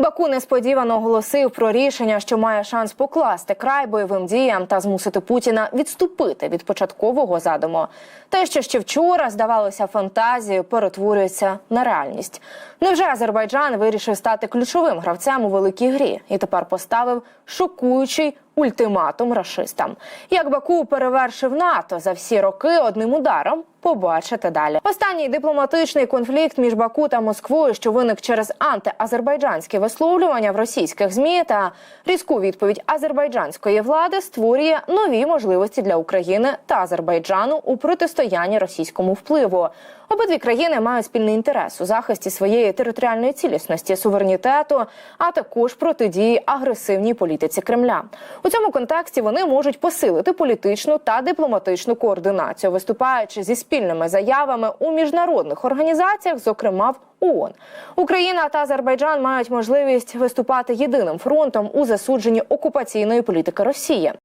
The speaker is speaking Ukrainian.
Баку несподівано оголосив про рішення, що має шанс покласти край бойовим діям та змусити Путіна відступити від початкового задуму. Те, що ще вчора здавалося фантазією, перетворюється на реальність. Невже Азербайджан вирішив стати ключовим гравцем у великій грі і тепер поставив шокуючий ультиматум рашистам? Як Баку перевершив НАТО за всі роки одним ударом? Побачите далі. Останній дипломатичний конфлікт між Баку та Москвою, що виник через антиазербайджанські висловлювання в російських змі та різку відповідь азербайджанської влади, створює нові можливості для України та Азербайджану у протистоянні російському впливу. Обидві країни мають спільний інтерес у захисті своєї територіальної цілісності, суверенітету, а також протидії агресивній політиці Кремля. У цьому контексті вони можуть посилити політичну та дипломатичну координацію, виступаючи зі спільними заявами у міжнародних організаціях, зокрема в ООН. Україна та Азербайджан мають можливість виступати єдиним фронтом у засудженні окупаційної політики Росії.